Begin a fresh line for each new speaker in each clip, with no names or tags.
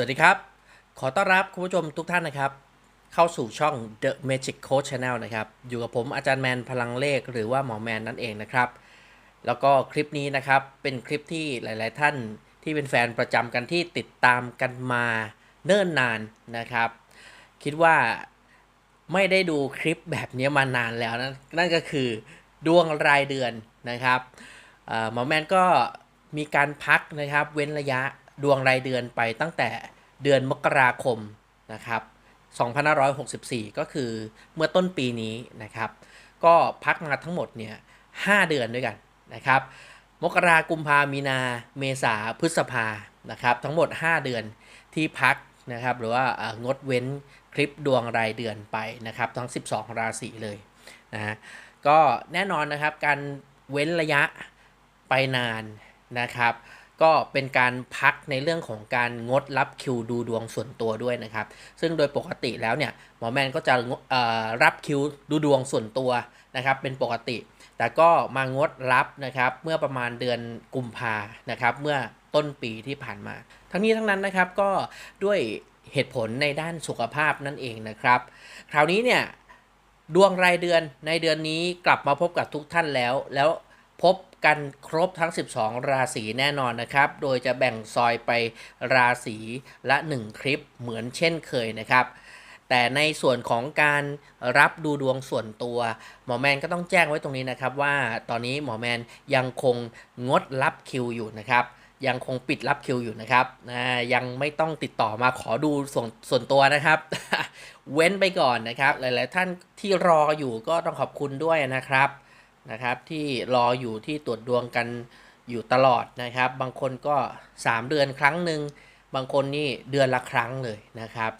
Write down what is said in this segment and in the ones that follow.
สวัสดีครับ ขอต้อนรับคุณผู้ชมทุกท่านนะครับ เข้าสู่ช่อง The Magic Coach Channel นะครับ อยู่กับผมอาจารย์แมนพลังเลขหรือว่าหมอแมนนั่นเองนะครับ แล้วก็คลิปนี้นะครับเป็นคลิปที่หลาย ๆ ท่านที่เป็นแฟนประจำกันที่ติดตามกันมาเนิ่นนานนะครับ คิดว่าไม่ได้ดูคลิปแบบนี้มานานแล้วนะนั่นก็คือดวงรายเดือนนะครับหมอแมนก็มีการพักนะครับ เว้นระยะดวงรายเดือนไปตั้งแต่ เดือนมกราคมนะครับ2564 ก็คือเมื่อต้นปีนี้นะครับ ก็พักมาทั้งหมดเนี่ย5เดือนด้วยกันนะครับ มกรากุมภามีนา เมษาพฤษภานะครับ ทั้งหมด 5 เดือนที่พักนะครับ หรือว่างดเว้นคลิปดวงรายเดือนไปนะครับ ทั้ง 12 ราศีเลยนะก็แน่นอนนะครับการเว้นระยะไปนานนะครับ ก็เป็นการพักในเรื่องของการงดรับคิวดูดวงส่วนตัวด้วยนะครับ ซึ่งโดยปกติแล้วเนี่ยหมอแมนก็จะรับคิวดูดวงส่วนตัวนะครับ เป็นปกติ แต่ก็มางดรับนะครับเมื่อประมาณเดือนกุมภานะครับ เมื่อต้นปีที่ผ่านมา ทั้งนี้ทั้งนั้นนะครับก็ด้วยเหตุผลในด้านสุขภาพนั่นเองนะครับ คราวนี้เนี่ยดวงรายเดือนในเดือนนี้กลับมาพบกับทุกท่านแล้ว แล้วพบ กันครบทั้ง 12 ราศีแน่นอนนะครับ โดยจะแบ่งซอยไปราศีละ 1 คลิปเหมือนเช่นเคยนะครับ แต่ในส่วนของการรับดูดวงส่วนตัว หมอแมนก็ต้องแจ้งไว้ตรงนี้นะครับว่าตอนนี้หมอแมนยังคงงดรับคิวอยู่นะครับยังคงปิดรับคิวอยู่นะครับ ยังไม่ต้องติดต่อมาขอดูส่วนส่วนตัวนะครับ เว้นไปก่อนนะครับ หลาย ๆ ท่านที่รออยู่ก็ต้องขอบคุณด้วยนะครับ นะครับ ที่รออยู่ที่ตรวจดวงกันอยู่ตลอดนะครับ บางคนก็ 3 เดือนครั้งหนึ่งบางคนนี่เดือนละครั้งเลยนะครับ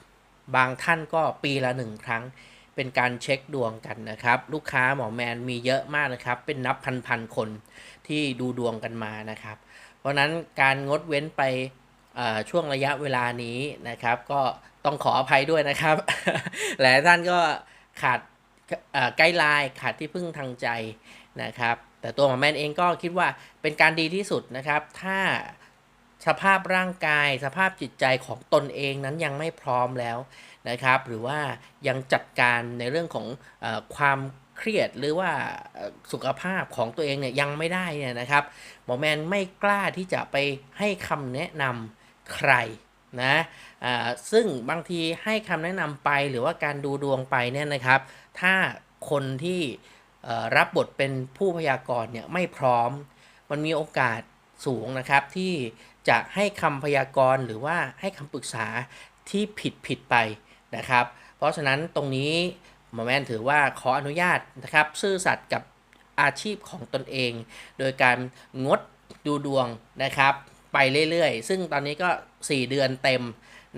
บางท่านก็ปีละหนึ่งครั้ง เป็นการเช็คดวงกันนะครับ ลูกค้าหมอแมนมีเยอะมากนะครับ เป็นนับพันพันคนที่ดูดวงกันมานะครับ เพราะนั้นการงดเว้นไปอ่อช่วงระยะเวลานี้นะครับ ก็ต้องขออภัยด้วยนะครับ หลายท่านก็ขาด ไกด์ไลน์ขาดที่พึ่งทางใจนะครับ แต่ตัวหมอแมนเองก็คิดว่าเป็นการดีที่สุดนะครับ ถ้าสภาพร่างกาย สภาพจิตใจของตนเองนั้นยังไม่พร้อมแล้วนะครับ หรือว่ายังจัดการในเรื่องของอความเครียดหรือว่าสุขภาพของตัวเองเนี่ยยังไม่ได้เนี่ยนะครับหมอแมนไม่กล้าที่จะไปให้คำแนะนำใคร นะอ่าซึ่งบางทีให้คำแนะนำไปหรือว่าการดูดวงไปเนี่ยนะครับ ถ้าคนที่รับบทเป็นผู้พยากรณ์เนี่ยไม่พร้อม มันมีโอกาสสูงนะครับที่จะให้คำพยากรณ์หรือว่าให้คำปรึกษาที่ผิดผิดไปนะครับ เพราะฉะนั้นตรงนี้หมอแมนถือว่าขออนุญาตนะครับ ซื่อสัตย์กับอาชีพของตนเอง โดยการงดดูดวงนะครับ ไปเรื่อยๆ ซึ่งตอนนี้ก็ 4 เดือนเต็ม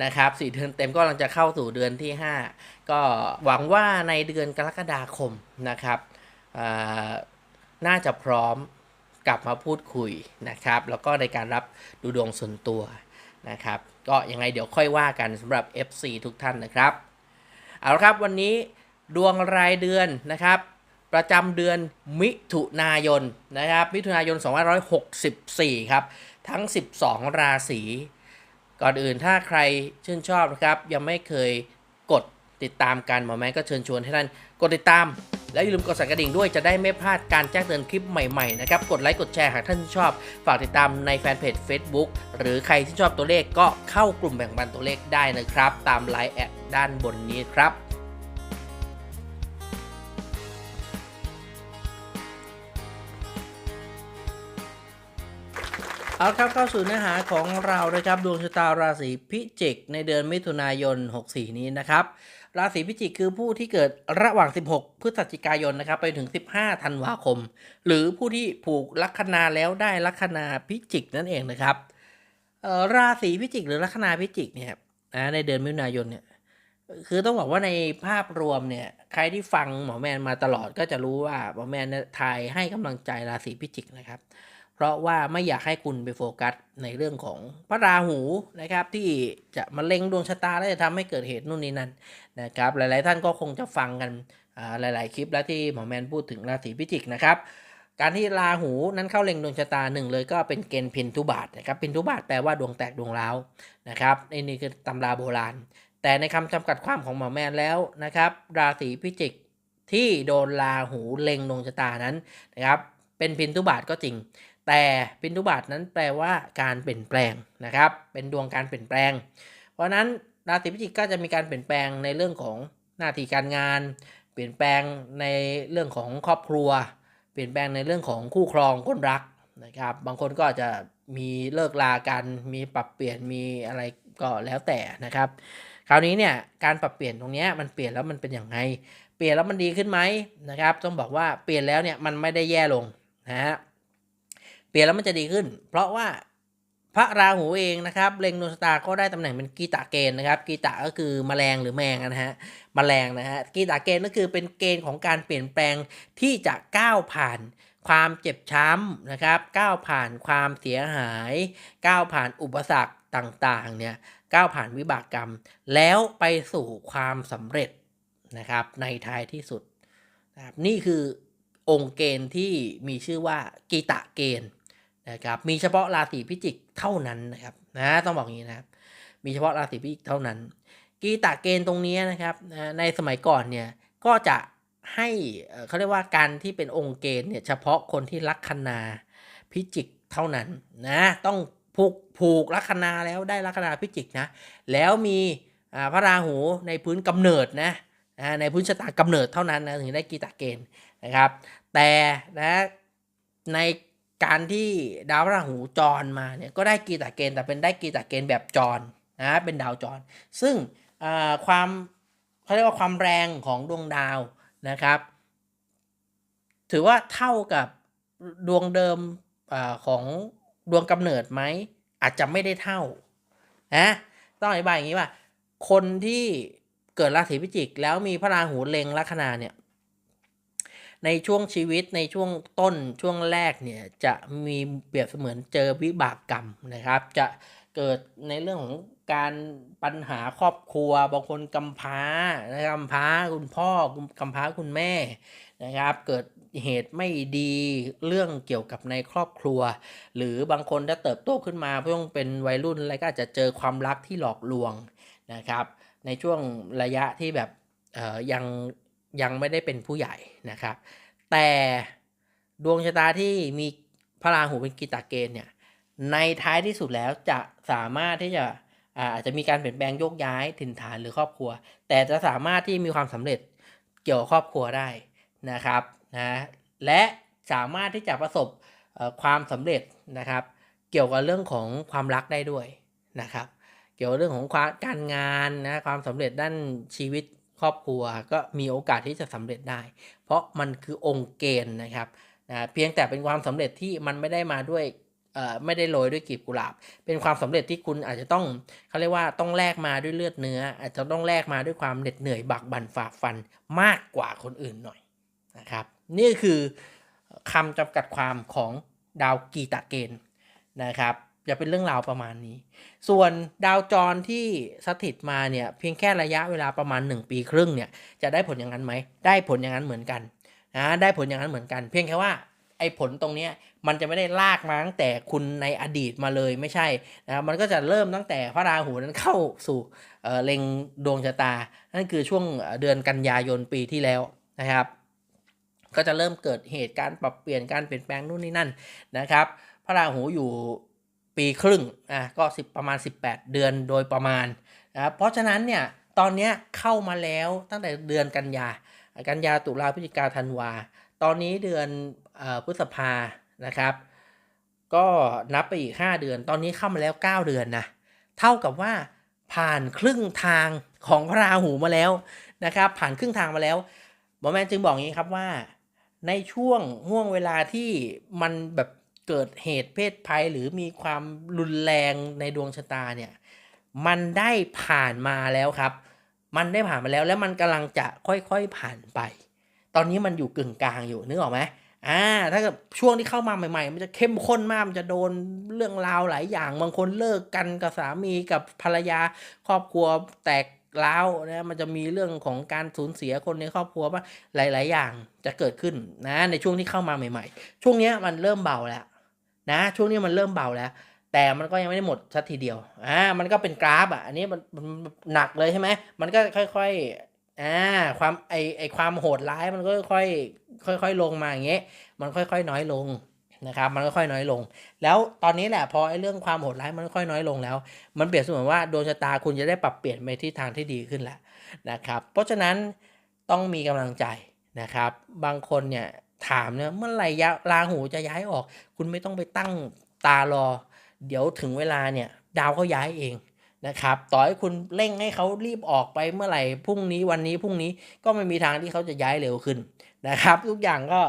นะครับ4เดือนเต็มก็กำลังจะเข้าสู่เดือนที่ 5 ก็หวังว่าในเดือนกรกฎาคมนะครับน่าจะพร้อมกลับมาพูดคุยนะครับ แล้วก็ในการรับดูดวงส่วนตัวนะครับ ก็ยังไงเดี๋ยวค่อยว่ากันสำหรับ FC ทุกท่านนะครับ เอาละครับวันนี้ดวงรายเดือนนะครับ ประจำเดือนมิถุนายนนะครับ มิถุนายน 2564 ครับ ทั้ง 12 ราศี ก่อนอื่นถ้าใครชื่นชอบนะครับ ยังไม่เคยกดติดตามกันหมอแมนก็เชิญชวนให้ท่านกดติดตาม แล้วอย่าลืมกดสั่นกระดิ่งด้วยจะได้ไม่พลาดการแจ้งเตือนคลิปใหม่ๆนะครับกดไลค์กดแชร์หากท่านชอบ ฝากติดตามในแฟนเพจ Facebook หรือใครที่ชอบตัวเลขก็เข้ากลุ่มแบ่งปันตัวเลขได้นะครับ ตามไลน์แอดด้านบนนี้ครับ เอาละครับเข้าสู่เนื้อหาของเรานะครับดวงชะตาราศีพิจิก ในเดือนมิถุนายน 64 นี้นะครับ ราศีพิจิกคือผู้ที่เกิดระหว่าง 16 พฤศจิกายนนะครับไปถึง 15 ธันวาคม หรือผู้ที่ผูกลัคนาแล้วได้ลัคนาพิจิกนั่นเองนะครับราศีพิจิก หรือลัคนาพิจิกเนี่ยนะในเดือนมิถุนายนเนี่ยคือต้องบอกว่าในภาพรวมเนี่ยใครที่ฟังหมอแมนมาตลอดก็จะรู้ว่าหมอแมนเนี่ยทายให้กำลังใจราศีพิจิกนะครับ ราะว่าไม่อยากให้คุณไปโฟกัสในเรื่องของพระราหูนะครับ ที่จะมาเล็งดวงชะตาแล้วจะทำให้เกิดเหตุนู่นนี่นั่นนะครับ หลาย ๆ ท่านก็คงจะฟังกันหลาย ๆ คลิปแล้วที่หมอแมนพูดถึงราศีพิจิกนะครับ การที่ราหูนั้นเข้าเล็งดวงชะตาหนึ่งเลยก็เป็นเกณฑ์พินทุบาทนะครับพินทุบาทแปลว่าดวงแตกดวงร้าวนะครับนนี่คือตำราโบราณ แต่ในคำจำกัดความของหมอแมนแล้วนะครับ ราศีพิจิกที่โดนราหูเล็งดวงชะตานั้นนะครับ เป็นพินทุบาทก็จริง แต่พินทุบาทนั้นแปลว่าการเปลี่ยนแปลงนะครับ เป็นดวงการเปลี่ยนแปลง เพราะนั้นราศีพิจิกก็จะมีการเปลี่ยนแปลงในเรื่องของหน้าที่การงาน เปลี่ยนแปลงในเรื่องของครอบครัว เปลี่ยนแปลงในเรื่องของคู่ครองคนรักนะครับ บางคนก็จะมีเลิกลากันมีปรับเปลี่ยนมีอะไรก็แล้วแต่นะครับ คราวนี้เนี่ยการปรับเปลี่ยนตรงนี้มันเปลี่ยนแล้วมันเป็นอย่างไง เปลี่ยนแล้วมันดีขึ้นไหมนะครับ ต้องบอกว่าเปลี่ยนแล้วเนี่ยมันไม่ได้แย่ลงนะฮะ เปลี่ยนแล้วมันจะดีขึ้น เพราะว่าพระราหูเองนะครับเล็งดวงชะตาก็ได้ตำแหน่งเป็นกีตาเกณฑ์นะครับ กีตาก็คือแมลงหรือแมงนะฮะแมลงนะฮะกีตาเกณฑ์ก็คือเป็นเกณฑ์ของการเปลี่ยนแปลงที่จะก้าวผ่านความเจ็บช้ำนะครับ ก้าวผ่านความเสียหาย ก้าวผ่านอุปสรรคต่างๆเนี่ยก้าวผ่านวิบากกรรม แล้วไปสู่ความสำเร็จนะครับในท้ายที่สุดนะครับนี่คือองค์เกณฑ์ที่มีชื่อว่ากีตะเกณฑ์ นะครับมีเฉพาะราศีพิจิกเท่านั้นนะครับนะต้องบอกอย่างนี้นะครับมีเฉพาะราศีพิจิกเท่านั้น กีตะเกณฑ์ตรงนี้นะครับในสมัยก่อนเนี่ยก็จะให้เขาเรียกว่าการที่เป็นองค์เกณฑ์เนี่ยเฉพาะคนที่ลัคนาพิจิกเท่านั้นนะต้องผูกผูกลัคนาแล้วได้ลัคนาพิจิกนะแล้วมีพระราหูในพื้นกำเนิดนะในพื้นชะตากำเนิดเท่านั้นนะถึงได้กีตะเกณฑ์นะครับ แต่นะใน การที่ดาวพระราหูจรมาเนี่ยก็ได้กีตะเกณฑ์แต่เป็นได้กีตะเกณฑ์แบบจรนะเป็นดาวจร ซึ่งอ่าความเขาเรียกว่าความแรงของดวงดาวนะครับ ถือว่าเท่ากับดวงเดิมอาของดวงกำเนิดไหมอาจจะไม่ได้เท่านะต้องอธิบายอย่างนี้ว่า คนที่เกิดราศีพิจิก แล้วมีพระราหูเล็งลัคนาเนี่ย ในช่วงชีวิตในช่วงต้นช่วงแรกเนี่ยจะมีเปรียบเสมือนเจอวิบากกรรมนะครับ จะเกิดในเรื่องของการปัญหาครอบครัวบางคนกำพร้านะกำพร้าคุณพ่อกำพร้าคุณแม่นะครับ เกิดเหตุไม่ดีเรื่องเกี่ยวกับในครอบครัว หรือบางคนถ้าเติบโตขึ้นมาเพิ่งเป็นวัยรุ่นอะไรก็อาจจะเจอความรักที่หลอกลวงนะครับ ในช่วงระยะที่แบบยัง ยังไม่ได้เป็นผู้ใหญ่นะครับ แต่ดวงชะตาที่มีพระราหูเป็นกิตาเกณฑ์เนี่ยในท้ายที่สุดแล้วจะสามารถที่จะอาจจะมีการเปลี่ยนแปลงโยกย้ายถิ่นฐานหรือครอบครัว แต่จะสามารถที่มีความสำเร็จเกี่ยวกับครอบครัวได้นะครับนะและสามารถที่จะประสบความสำเร็จนะครับ เกี่ยวกับเรื่องของความรักได้ด้วยนะครับ เกี่ยวกับเรื่องของความการงานนะความสำเร็จด้านชีวิต ครอบครัวก็มีโอกาสที่จะสำเร็จได้ เพราะมันคือองค์เกณฑ์นะครับนะเพียงแต่เป็นความสำเร็จที่มันไม่ได้มาด้วยไม่ได้โรยด้วยกลีบกุหลาบ เป็นความสำเร็จที่คุณอาจจะต้องเขาเรียกว่าต้องแลกมาด้วยเลือดเนื้อ อาจจะต้องแลกมาด้วยความเหน็ดเหนื่อยบักบั่นฝ่าฟันมากกว่าคนอื่นหน่อยนะครับ นี่คือคำจำกัดความของดาวกีตะเกณฑ์นะครับ จะเป็นเรื่องราวประมาณนี้ ส่วนดาวจรที่สถิตมาเนี่ยเพียงแค่ระยะเวลาประมาณ 1 ปีครึ่งเนี่ยจะได้ผลอย่างนั้นไหม ได้ผลอย่างนั้นเหมือนกันนะได้ผลอย่างนั้นเหมือนกัน เพียงแค่ว่าไอ้ผลตรงเนี้ยมันจะไม่ได้ลากมาตั้งแต่คุณในอดีตมาเลยไม่ใช่นะมันก็จะเริ่มตั้งแต่พระราหูนั้นเข้าสู่เออเล็งดวงชะตา นั่นคือช่วงเดือนกันยายนปีที่แล้วนะครับ ก็จะเริ่มเกิดเหตุการณ์ปรับเปลี่ยนการเปลี่ยนแปลงนู่นนี่นั่นนะครับ พระราหูอยู่ ปีครึ่งอะก็สิบประมาณ 18 เดือนโดยประมาณนะครับเพราะฉะนั้นเนี่ยตอนนี้เข้ามาแล้วตั้งแต่เดือนกันยา กันยาตุลาพฤศจิกาธันวา ตอนนี้เดือนอพฤษภานะครับ ก็นับไปอีก 5 เดือน ตอนนี้เข้ามาแล้ว 9 เดือนนะเท่ากับว่าผ่านครึ่งทางของพระราหูมาแล้วนะครับ ผ่านครึ่งทางมาแล้วหมอแมนจึงบอกอย่างนี้ครับว่าในช่วงห่วงเวลาที่มันแบบ เกิดเหตุเพศภัยหรือมีความรุนแรงในดวงชะตาเนี่ยมันได้ผ่านมาแล้วครับ มันได้ผ่านมาแล้วแล้วมันกำลังจะค่อยๆผ่านไป ตอนนี้มันอยู่กึ่งกลางอยู่นึกออกไหมอ่าถ้าเกิดช่วงที่เข้ามาใหม่ ๆ มันจะเข้มข้นมากมันจะโดนเรื่องราวหลายอย่าง บางคนเลิกกันกับสามีกับภรรยาครอบครัวแตกร้าวนะมันจะมีเรื่องของการสูญเสียคนในครอบครัวบ้างหลาย ๆ อย่างจะเกิดขึ้นนะในช่วงที่เข้ามาใหม่ ๆ ช่วงนี้มันเริ่มเบาแล้ว นะ ช่วงนี้มันเริ่มเบาแล้ว แต่มันก็ยังไม่ได้หมดสักทีเดียวอ่ามันก็เป็นกราฟอะอันนี้มันหนักเลยใช่ไหมมันก็ค่อยๆอ่าความไอไอความโหดร้ายมันก็ค่อยๆค่อยๆลงมาอย่างเงี้ยมันค่อยๆน้อยลงนะครับมันค่อยๆน้อยลง แล้วตอนนี้แหละพอไอ้เรื่องความโหดร้ายมันค่อยน้อยลงแล้ว มันเปรียบเสมือนว่าดวงชะตาคุณจะได้ปรับเปลี่ยนไปที่ทางที่ดีขึ้นแล้วนะครับ เพราะฉะนั้นต้องมีกำลังใจนะครับ บางคนเนี่ย ถามเนี่ยเมื่อไหร่ยะราหูจะย้ายออก คุณไม่ต้องไปตั้งตารอ เดี๋ยวถึงเวลาเนี่ย ดาวเขาย้ายเองนะครับ ต่อให้คุณเร่งให้เขารีบออกไปเมื่อไหร่พรุ่งนี้วันนี้พรุ่งนี้ก็ไม่มีทางที่เขาจะย้ายเร็วขึ้นนะครับ ทุกอย่างก็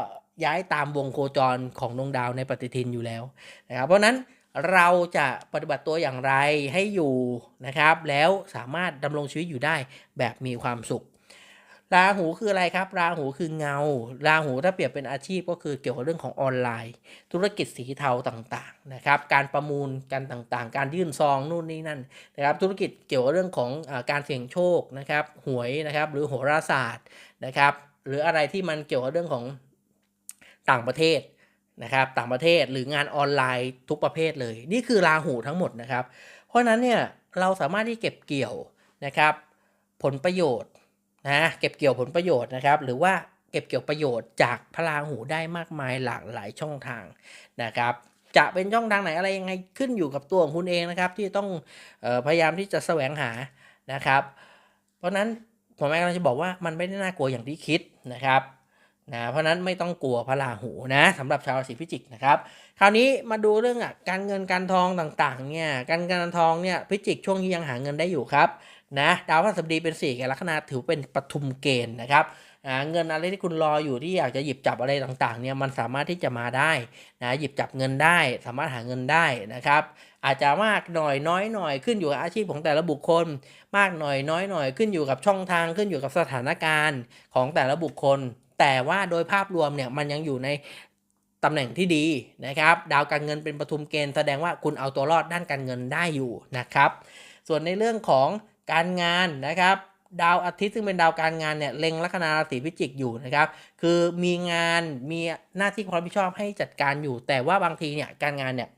ย้ายตามวงโคจรของดวงดาวในปฏิทินอยู่แล้วนะครับ เพราะนั้นเราจะปฏิบัติตัวอย่างไรให้อยู่นะครับ แล้วสามารถดำรงชีวิตอยู่ได้แบบมีความสุข ราหูคืออะไรครับ ราหูคือเงา ราหูถ้าเปรียบเป็นอาชีพก็คือเกี่ยวกับเรื่องของออนไลน์ ธุรกิจสีเทาต่างๆนะครับ การประมูลกันต่างๆ การยื่นซองนู่นนี่นั่นนะครับธุรกิจเกี่ยวกับเรื่องของอการเสี่ยงโชคนะครับหวยนะครับหรือโหราศาสตร์นะครับ หรืออะไรที่มันเกี่ยวกับเรื่องของต่างประเทศนะครับต่างประเทศหรืองานออนไลน์ทุกประเภทเลย นี่คือราหูทั้งหมดนะครับ เพราะฉะนั้นเนี่ยเราสามารถที่เก็บเกี่ยวนะครับผลประโยชน์ นะเก็บเกี่ยวผลประโยชน์นะครับ หรือว่าเก็บเกี่ยวประโยชน์จากพระราหูได้มากมายหลากหลายช่องทางนะครับจะเป็นช่องทางไหนอะไรยังไงขึ้นอยู่กับตัวของคุณเองนะครับ ที่ต้องออพยายามที่จะแสวงหานะครับ เพราะฉะนั้นผมกำลังจะบอกว่ามันไม่ได้น่ากลัวอย่างที่คิดนะครับนะเพราะนั้นไม่ต้องกลัวพระราหูนะสำหรับชาวราศีพิจิกนะครับ คราวนี้มาดูเรื่องอการเงินการทองต่างๆเนี่ยการเงินการทองเนี่ยพิจิกช่วงนี้ยังหาเงินได้อยู่ครับ นะดาวพฤหัสบดีเป็นสี่แก่ลัคนาถือเป็นปทุมเกณฑ์นะครับเงินอะไรที่คุณรออยู่ที่อยากจะหยิบจับอะไรต่างๆเนี่ยมันสามารถที่จะมาได้นะหยิบจับเงินได้ สามารถหาเงินได้นะครับ อาจจะมากหน่อยน้อยหน่อยขึ้นอยู่กับอาชีพของแต่ละบุคคล มากหน่อยน้อยหน่อยขึ้นอยู่กับช่องทางขึ้นอยู่กับสถานการณ์ของแต่ละบุคคล แต่ว่าโดยภาพรวมเนี่ยมันยังอยู่ในตำแหน่งที่ดีนะครับ ดาวการเงินเป็นปทุมเกณฑ์แสดงว่าคุณเอาตัวรอดด้านการเงินได้อยู่นะครับ ส่วนในเรื่องของ การงานนะครับดาวอาทิตย์ซึ่งเป็นดาวการงานเนี่ยเล็งลัคนาราศีพิจิกอยู่นะครับ คือมีงานมีหน้าที่ความรับผิดชอบให้จัดการอยู่ แต่ว่าบางทีเนี่ยการงานเนี่ย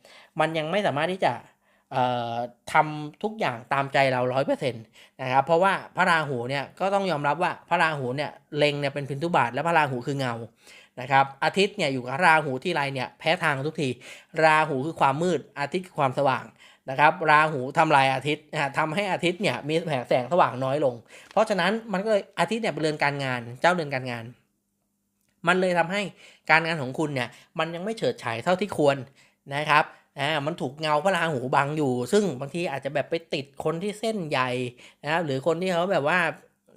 มันยังไม่สามารถที่จะทำทุกอย่างตามใจเราร้อยเปอร์เซ็นต์นะครับเพราะว่าพระราหูเนี่ยก็ต้องยอมรับว่าพระราหูเนี่ยเล็งเนี่ยเป็นพินทุบาทและพระราหูคือเงานะครับอาทิตย์เนี่ยอยู่กับราหูที่ไรเนี่ยแพ้ทางทุกที ราหูคือความมืดอาทิตย์คือความสว่าง นะครับราหูทำลายอาทิตย์นะฮะทำให้อาทิตย์เนี่ยมีแสงสว่างน้อยลง เพราะฉะนั้นมันก็เลยอาทิตย์เนี่ยเป็นเรือนการงาน เจ้าเรือนการงาน มันเลยทำให้การงานของคุณเนี่ยมันยังไม่เฉิดฉายเท่าที่ควรนะครับอ่ามันถูกเงาพระราหูบังอยู่ ซึ่งบางทีอาจจะแบบไปติดคนที่เส้นใหญ่นะครับหรือคนที่เขาแบบว่า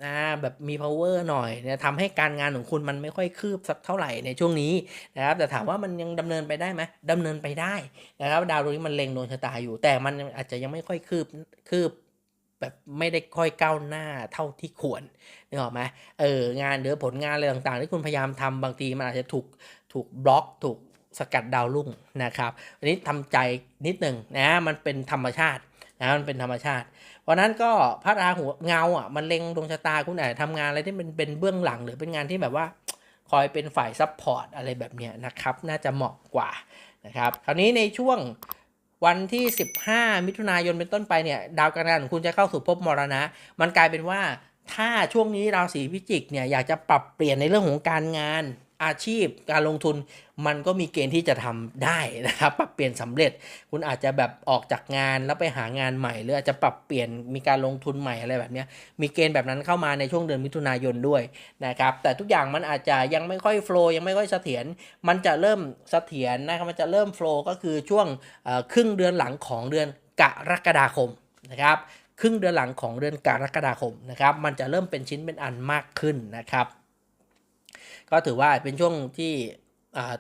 อ่าแบบมี power หน่อยนี่ยทำให้การงานของคุณมันไม่ค่อยคืบสักเท่าไหร่ในช่วงนี้นะครับแต่ถามว่ามันยังดำเนินไปได้ไหมดำเนินไปได้นะครับดาวดวงนี้มันเล็งดวงชะตาอยู่ แต่มันอาจจะยังไม่ค่อยคืบคืบแบบไม่ได้ค่อยก้าวหน้าเท่าที่ควรนึกออกไหมเอองานหรือผลงานอะไรต่างๆ ที่คุณพยายามทำบางทีมันอาจจะถูกถูกบล็อกถูกสกัดดาวรุ่งนะครับอันนี้ทำใจนิดหนึ่งนะมันเป็นธรรมชาตินะมันเป็นธรรมชาติ ราะนั้นก็พระราหูเงาอะมันเล็งดวงชะตาคุณอาจจะทำงานอะไรที่เป็นเป็นเบื้องหลังหรือเป็นงานที่แบบว่าคอยเป็นฝ่ายซัพพอร์ตอะไรแบบเนี้ยนะครับ น่าจะเหมาะกว่านะครับคราวนี้ในช่วงวันที่ 15 มิถุนายนเป็นต้นไปเนี่ยดาวการงานของคุณจะเข้าสู่ภพมรณะ มันกลายเป็นว่าถ้าช่วงนี้ราศีพิจิกเนี่ยอยากจะปรับเปลี่ยนในเรื่องของการงาน อาชีพการลงทุนมันก็มีเกณฑ์ที่จะทำได้นะครับปรับเปลี่ยนสำเร็จ คุณอาจจะแบบออกจากงานแล้วไปหางานใหม่ หรืออาจจะปรับเปลี่ยนมีการลงทุนใหม่อะไรแบบนี้มีเกณฑ์แบบนั้นเข้ามาในช่วงเดือนมิถุนายนด้วยนะครับแต่ทุกอย่างมันอาจจะยังไม่ค่อยโฟล์ยังไม่ค่อยเสถียรมันจะเริ่มเสถียรนะครับมันจะเริ่มโฟล์ก็คือช่วงครึ่งเดือนหลังของเดือนกรกฎาคมนะครับครึ่งเดือนหลังของเดือนกรกฎาคมนะครับมันจะเริ่มเป็นชิ้นเป็นอันมากขึ้นนะครับ ก็ถือว่าเป็นช่วงที่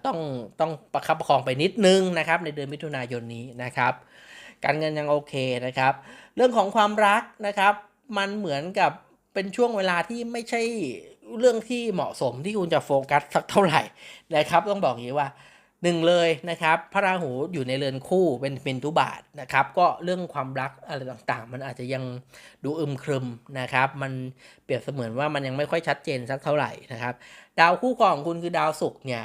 ต้องต้องประคับประคองไปนิดนึงนะครับในเดือนมิถุนายนนี้นะครับ การเงินยังโอเคนะครับ เรื่องของความรักนะครับ มันเหมือนกับเป็นช่วงเวลาที่ไม่ใช่เรื่องที่เหมาะสมที่คุณจะโฟกัสสักเท่าไหร่นะครับ ต้องบอกอย่างนี้ว่า หนึ่งเลยนะครับพระราหูอยู่ในเรือนคู่เป็นเป็นทุบาทนะครับ ก็เรื่องความรักอะไรต่างๆ มันอาจจะยังดูอึมครึมนะครับ มันเปรียบเสมือนว่ามันยังไม่ค่อยชัดเจนสักเท่าไหร่นะครับ ดาวคู่ครองของคุณคือดาวศุกร์เนี่ย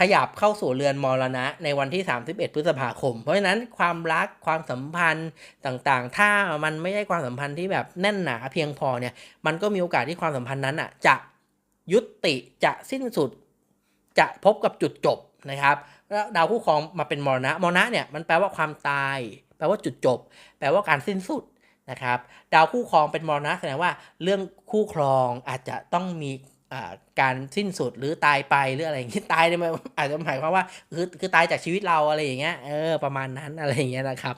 ขยับเข้าสู่เรือนมรณะในวันที่ 31 พฤษภาคม เพราะฉะนั้นความรักความสัมพันธ์ต่างๆ ถ้ามันไม่ใช่ความสัมพันธ์ที่แบบแน่นหนาเพียงพอเนี่ยมันก็มีโอกาสที่ความสัมพันธ์นั้นอะจะยุติจะสิ้นสุด จะพบกับจุดจบ นะครับดาวคู่ครองมาเป็นมรณะมรณะเนี่ยมันแปลว่าความตาย แปลว่าจุดจบ แปลว่าการสิ้นสุดนะครับ ดาวคู่ครองเป็นมรณะแสดงว่าเรื่องคู่ครองอาจจะต้องมีการสิ้นสุดหรือตายไปหรืออะไรอย่างนี้ตายเนี่ยมันอาจจะหมายความว่าคือคือตายจากชีวิตเราอะไรอย่างเงี้ยเออประมาณนั้นอะไรอย่างเงี้ยนะครับ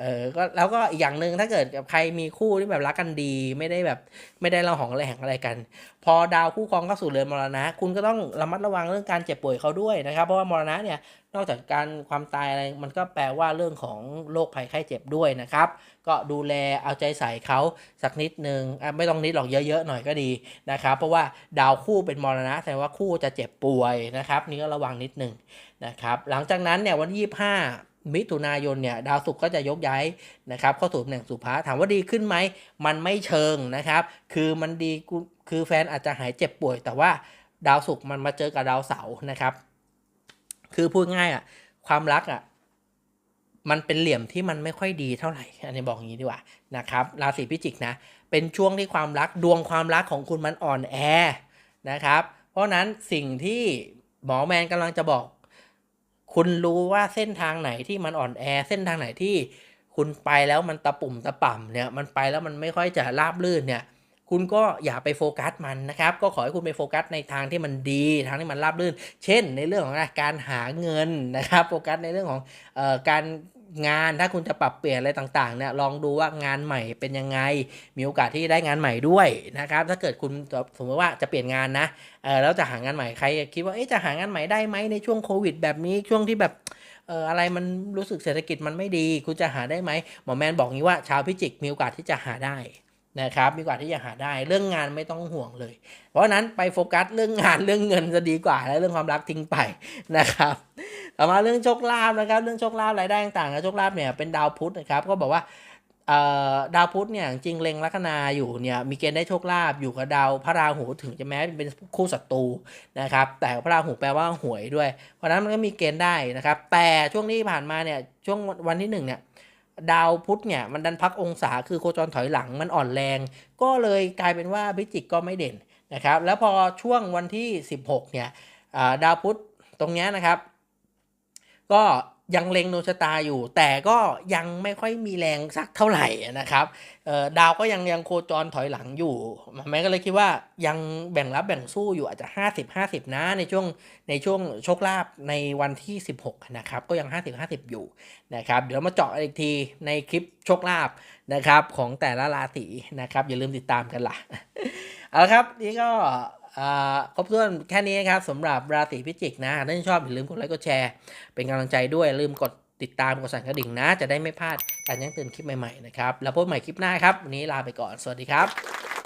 เออก็แล้วก็อีกอย่างหนึ่งถ้าเกิดกับใครมีคู่ที่แบบรักกันดี ไม่ได้แบบไม่ได้เราหองระแหงอะไรกัน พอดาวคู่ครองเข้าสู่เรือนมรณะ คุณก็ต้องระมัดระวังเรื่องการเจ็บป่วยเขาด้วยนะครับ เพราะว่ามรณะเนี่ยนอกจากการความตายอะไรมันก็แปลว่าเรื่องของโรคภัยไข้เจ็บด้วยนะครับ ก็ดูแลเอาใจใส่เขาสักนิดนึงอะไม่ต้องนิดหรอกเยอะๆหน่อยก็ดีนะครับ เพราะว่าดาวคู่เป็นมรณะแสดงว่าคู่จะเจ็บป่วยนะครับ นี่ก็ระวังนิดหนึ่งนะครับ หลังจากนั้นเนี่ยวันที่25 มิถุนายนเนี่ยดาวศุกร์ก็จะยกย้ายนะครับเข้าสู่ตำแหน่งสุภาถามว่าดีขึ้นไหม มันไม่เชิงนะครับ คือมันดีคือแฟนอาจจะหายเจ็บป่วย แต่ว่าดาวศุกร์มันมาเจอกับดาวเสาร์นะครับ คือพูดง่ายอะความรักอะมันเป็นเหลี่ยมที่มันไม่ค่อยดีเท่าไหร่ อันนี้บอกอย่างนี้ดีกว่านะครับ ราศีพิจิกนะ เป็นช่วงที่ความรักดวงความรักของคุณมันอ่อนแอนะครับ เพราะฉะนั้นสิ่งที่หมอแมนกำลังจะบอก คุณรู้ว่าเส้นทางไหนที่มันอ่อนแอ เส้นทางไหนที่คุณไปแล้วมันตะปุ่มตะป่ำเนี่ยมันไปแล้วมันไม่ค่อยจะราบลื่นเนี่ยคุณก็อย่าไปโฟกัสมันนะครับ ก็ขอให้คุณไปโฟกัสในทางที่มันดี ทางที่มันราบรื่น เช่น ในเรื่องของการหาเงินนะครับ โฟกัสในเรื่องของออการ งานถ้าคุณจะปรับเปลี่ยนอะไรต่างๆเนี่ยลองดูว่างานใหม่เป็นยังไง มีโอกาสที่ได้งานใหม่ด้วยนะครับ ถ้าเกิดคุณสมมติว่าจะเปลี่ยนงานนะเออแล้วจะหางานใหม่ใครคิดว่าเอ๊ะจะหางานใหม่ได้ไหมในช่วงโควิด แบบนี้ช่วงที่แบบเอออะไรมันรู้สึกเศรษฐกิจมันไม่ดี คุณจะหาได้ไหมหมอแมนบอกงี้ว่าชาวพิจิกมีโอกาสที่จะหาได้ นะครับมีโอกาที่จะหาได้เรื่องงานไม่ต้องห่วงเลย เพราะนั้นไปโฟกัสเรื่องงานเรื่องเงินจะดีกว่าและเรื่องความรักทิ้งไปนะครับต่อมาเรื่องโชคลาภนะครับ เรื่องโชคลาภรายได้ต่างๆนะโชคลาภเนี่ยเป็นดาวพุธนะครับก็บอกว่าดาวพุธเนี่ยจริงเล็งลัคนาอยู่เนี่ยมีเกณฑ์ได้โชคลาภอยู่กับดาวพระราหูถึงจะแม้เป็นคู่ศัตรูนะครับแต่พระราหูแปลว่าหวยด้วย เพราะฉะนั้นมันก็มีเกณฑ์ได้นะครับแต่ช่วงนี้ผ่านมาเนี่ยช่วงวันที่หนึ่งเนี่ย ดาวพุธเนี่ยมันดันพักองศาคือโคจรถอยหลังมันอ่อนแรง ก็เลยกลายเป็นว่าพิจิกก็ไม่เด่นนะครับ แล้วพอช่วงวันที่ 16 เนี่ยดาวพุธตรงเนี้ยนะครับ ก็ ยังเล็งดวงชะตาอยู่ แต่ก็ยังไม่ค่อยมีแรงสักเท่าไหร่นะครับดาวก็ยังยังโคจรถอยหลังอยู่แม่ก็เลยคิดว่ายังแบ่งรับแบ่งสู้อยู่อาจจะ 50 50 นะในช่วงในช่วงโชคลาภในวันที่ 16 นะครับ ก็ยัง 50 50 อยู่นะครับเดี๋ยวมาเจาะอีกทีในคลิปโชคลาภนะครับของแต่ละราศีนะครับอย่าลืมติดตามกันล่ะเอาละครับนี่ก็ ครบถ้วนแค่นี้ครับสำหรับราศีพิจิกนะถ้าชอบอย่าลืมกดไลค์กดแชร์ เป็นกำลังใจด้วยลืมกดติดตามกดสั่นกระดิ่งนะ จะได้ไม่พลาดการแจ้งเตือนคลิปใหม่ๆนะครับ แล้วพบใหม่คลิปหน้าครับ วันนี้ลาไปก่อน สวัสดีครับ